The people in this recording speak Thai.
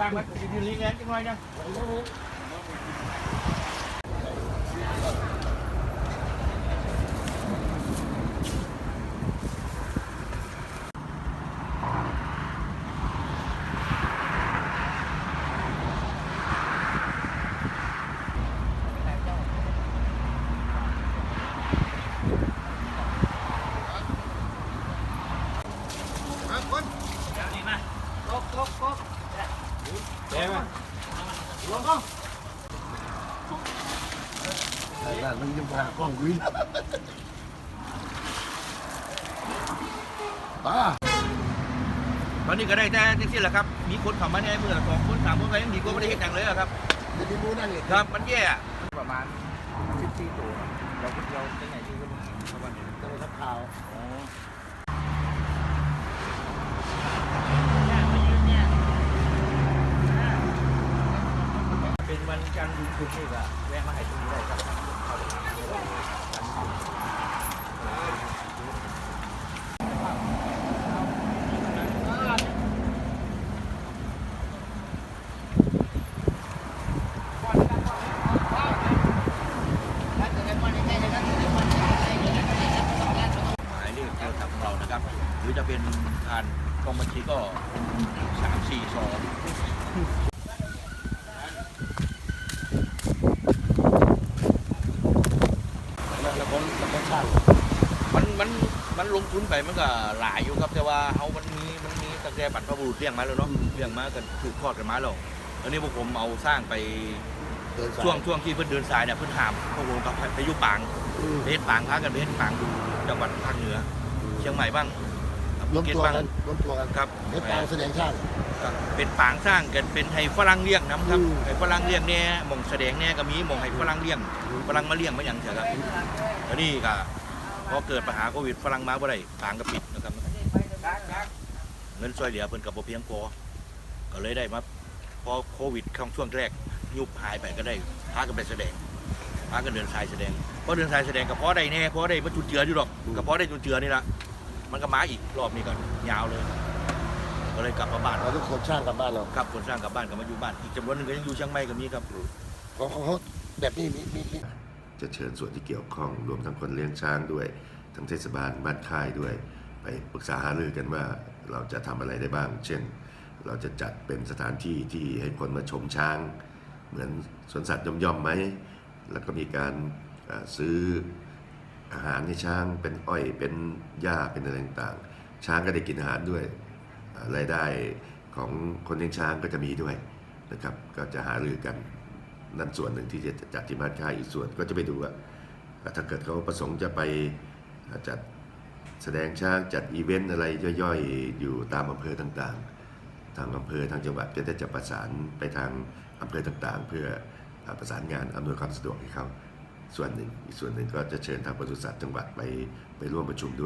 สร้างมันยืน ลิงแรงจังหน่อยนะไอ้นั่นมันยังพากล้องวินป้าตอนนี้ก็ได้แต่ที่สิ้นแหละครับ มีคนเข้ามาในเมื่อสองคนสามคนไปยังมีก็ไม่ได้เห็นอย่างเลยอะครับ เดี๋ยวพี่มูนั่งเลยครับ มันแย่อะประมาณสิบสี่ตัว เราเราเป็นไหนที่ก็มีประมาณนี้ต้องทับข่าวเป็นวันจันทร์ห ยุดหยุดนี่ก็แวะมาให้ตรงนี้ได้ครับหมายเลขโทรศัพท์ของเรานะครับหรือจะเป็นผ่านกองบัญชีก็สามสี่สอง แล้วแล้ว คนแล้วคนช่างมันมันมันลงทุนไปมันก็หลายอยู่ครับแต่ว่าเขามันมีมันมีตั้งแต่บัตรพระบุรุษเลี้ยงมาแล้วเนาะเลี้ยงมากันถูกทอดกันมาแล้วอันนี้พวกผมเอาสร้างไปเดินสายช่วงช่วงที่เพิ่นเดินสายเนี่ยเพิ่นหามพวกผมกับไปอยุปางอืมไปเฮ็ดปางพากันไปเฮ็ดปางดูจังหวัดภาคเหนือ เชียงใหม่บ้าง รวมภูเก็ตตัวบ้างกันรวมตัวกันครับ เฮ็ดการแสดงชาติ ครับเป็นปางสร้างกันเป็นให้ฝรั่งเลี้ยงน้ำครับอืมให้ฝรั่งเลี้ยงแน่หมองแสดงแน่ก็มีหมองให้ฝรั่งเลี้ยงฝรั่งมาเลี้ยงมาอย่างเถอะครับแล้วนี่ก็พอเกิดปัญหาโควิดฝรั่งมาบ่ได้ปางก็ปิดนะครับเงินช่วยเหลือเพิ่นกับบ่เพียงพอก็เลยได้มาพอโควิดเข้าช่วงแรกยุบหายไปก็ได้พากันไปแสดงพากันเดินสายแสดงพอเดินสายแสดงก็พอได้แน่พอได้มาจุดเจืออยู่หรอกก็พอได้จุดเจือนี่ละ มันก็มาอีกรอบนี้ก็ยาวเลย ก็เลยกลับมาบ้านเราทุกคนช่างกลับบ้านเราครับคนสร้างกลับบ้านกลับมาอยู่บ้านอีกจำนวนหนึงก็ยังอยู่เชียงใหม่ก็มีครับของของเขาแบบนี้มีมีมีจะเชิญส่วนที่เกี่ยวข้องรวมทั้งคนเลี้ยงช้างด้วย ทั้งเทศบาลบ้านค่ายด้วย ไปปรึกษาหารือกันว่าเราจะทำอะไรได้บ้าง เช่น เราจะจัดเป็นสถานที่ที่ให้คนมาชมช้าง เหมือนสวนสัตว์ย่อมๆไหมแล้วก็มีการเอ่อซื้อ อาหารให้ช้างเป็นอ้อยเป็นหญ้าเป็นอะไรต่างๆ ช้างก็ได้กินอาหารด้วยรายได้ของคนเลี้ยงช้างก็จะมีด้วยนะครับ ก็จะหารือกันนั่นส่วนหนึ่งที่จะจัดที่บ้านค่ายอีกส่วนก็จะไปดูว่าถ้าเกิดเขาประสงค์จะไปจัดแสดงช้างจัดอีเวนต์อะไรย่อยๆ อยู่ตามอำเภอต่างๆ ทางอำเภอทางจังหวัดก็จะจะประสานไปทางอำเภอต่างๆ เพื่อประสานงานอำนวยความสะดวกให้เขา ส่วนหนึ่ง อีกส่วนหนึ่งก็จะเชิญทางปศุสัตว์จังหวัดไปไปร่วมประชุมด้วย